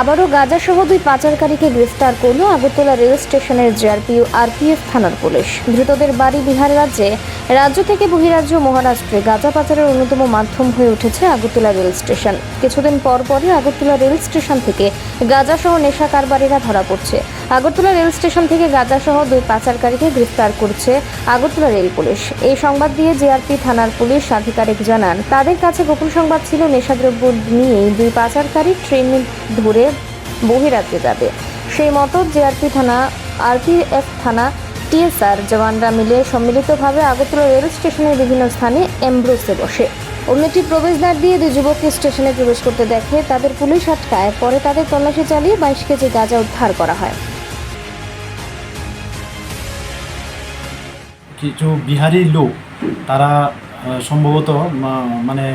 আবারও গাঁজাসহ দুই পাচারকারীকে গ্রেফতার করল আগরতলা রেল স্টেশনের জিআরপি ও আরপিএফ থানার পুলিশ। ধৃতদের বাড়ি বিহার রাজ্যে, রাজ্য থেকে বহিরাজ্য মহারাষ্ট্রে গাঁজা পাচারের অন্যতম মাধ্যম হয়ে উঠেছে আগরতলা রেল স্টেশন। কিছুদিন পর পরই আগরতলা রেল স্টেশন থেকে গাঁজাসহ নেশা কারবারিরা ধরা পড়ছে। আগরতলা রেল স্টেশন থেকে গাঁজাসহ দুই পাচারকারীকে গ্রেফতার করছে আগরতলা রেল পুলিশ। এই সংবাদ দিয়ে জিআরপি থানার পুলিশ আধিকারিক জানান, তাদের কাছে গোপন সংবাদ ছিল নেশাদ্রব্য নিয়েই দুই পাচারকারী ট্রেন ধরে বহিরাজ্যে যাবে। সেই মতো জিআরপি থানা, আরপিএফ থানা, টিএসআর জওয়ানরা মিলে সম্মিলিতভাবে আগরতলা রেল স্টেশনের বিভিন্ন স্থানে এমব্রোসে বসে। অন্য একটি প্রবেশদ্বার দিয়ে দুই যুবককে স্টেশনে প্রবেশ করতে দেখে তাদের পুলিশ আটকায়। পরে তাদের তল্লাশি চালিয়ে বাইশ কেজি গাঁজা উদ্ধার করা হয়। কিছু বিহারি লোক, তারা সম্ভবত মানে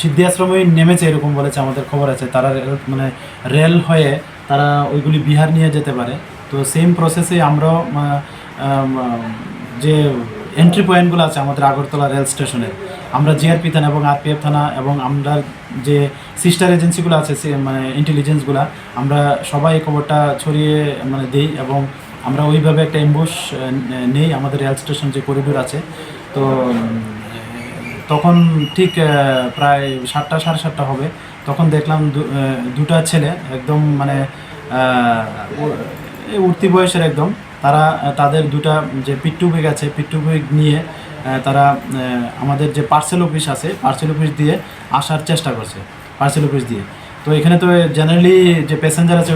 সিদ্ধি আশ্রমে নেমেছে এরকম বলেছে, আমাদের খবর আছে। তারা মানে রেল হয়ে তারা ওইগুলি বিহার নিয়ে যেতে পারে। তো সেম প্রসেসে আমরাও যে এন্ট্রি পয়েন্টগুলো আছে আমাদের আগরতলা রেল স্টেশনের, আমরা জিআরপি থানা এবং আরপিএফ থানা এবং আমরা যে সিস্টার এজেন্সিগুলো আছে মানে ইন্টেলিজেন্সগুলো আমরা সবাই খবরটা ছড়িয়ে মানে দিই এবং আমরা ওইভাবে একটা এম্বুশ নেই আমাদের রেল স্টেশন যে করিডোর আছে। তো তখন ঠিক প্রায় সাতটা, সাড়ে সাতটা হবে। তখন দেখলাম দুটা ছেলে একদম মানে উঠতি বয়সের একদম। তারা, তাদের দুটা যে পিট্টু বেগ আছে, পিট্টু বেগ নিয়ে তারা আমাদের যে পার্সেল অফিস আছে পার্সেল অফিস দিয়ে আসার চেষ্টা করছে পার্সেল অফিস দিয়ে। তো এখানে তো জেনারেলি যে প্যাসেঞ্জার আছে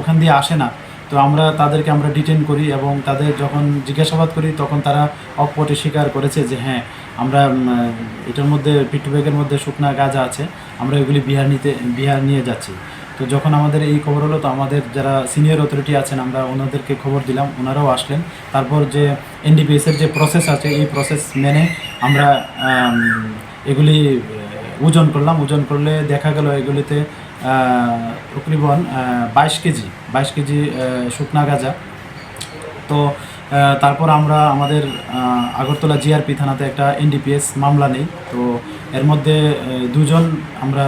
ওখান দিয়ে আসে না। তো আমরা তাদেরকে আমরা ডিটেন করি এবং তাদের যখন জিজ্ঞাসাবাদ করি, তখন তারা অকপটে স্বীকার করেছে যে হ্যাঁ আমরা এটার মধ্যে পিট্টু ব্যাগের মধ্যে শুকনা গাঁজা আছে, আমরা এগুলি বিহার নিতে, বিহার নিয়ে যাচ্ছি। তো যখন আমাদের এই খবর হলো, তো আমাদের যারা সিনিয়র অথরিটি আছেন, আমরা ওনাদেরকে খবর দিলাম, ওনারাও আসলেন। তারপর যে এনডিপিএসের যে প্রসেস আছে, এই প্রসেস মেনে আমরা এগুলি ওজন করলাম। ওজন করলে দেখা গেল এগুলিতে তকরিবন বাইশ কেজি বাইশ কেজি শুকনা গাঁজা। তো তারপর আমরা আমাদের আগরতলা জিআরপি থানাতে একটা এনডিপিএস মামলা নেই। তো, এর মধ্যে দুজন আমরা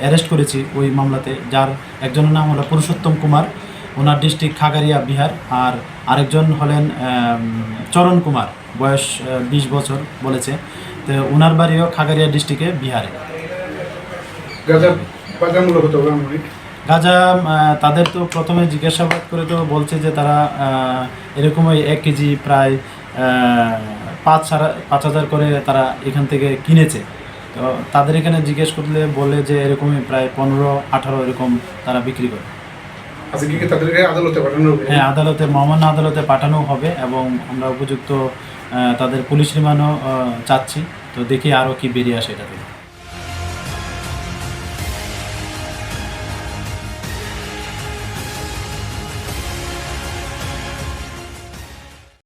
অ্যারেস্ট করেছি ওই মামলাতে, যার একজনের নাম হলো পুরুষোত্তম কুমার, ওনার ডিস্ট্রিক্ট খাগারিয়া, বিহার, আর আরেকজন হলেন চরণ কুমার, বয়স বিশ বছর বলেছে। তো, ওনার বাড়িও খাগারিয়া ডিস্ট্রিক্টে বিহারে। গাঁজা হতে হবে আনুমানিক গাঁজা তাদের তো প্রথমে জিজ্ঞাসাবাদ করে তো বলছে যে তারা আহ, এরকম ওই এক কেজি প্রায় পাঁচ সারা পাঁচ হাজার করে তারা এখান থেকে কিনেছে। তো তাদের এখানে জিজ্ঞেস করলে বলে যে এরকমই প্রায় পনেরো আঠারো এরকম তারা বিক্রি করে। আজকে কি তাদেরকে আদালতে পাঠানো হবে? হ্যাঁ আদালতে মহামান্য আদালতে পাঠানো হবে এবং আমরা উপযুক্ত তাদের পুলিশ রিমান্ডও আহ, চাচ্ছি। তো দেখি আরও কি বেরিয়ে আসে এটা থেকে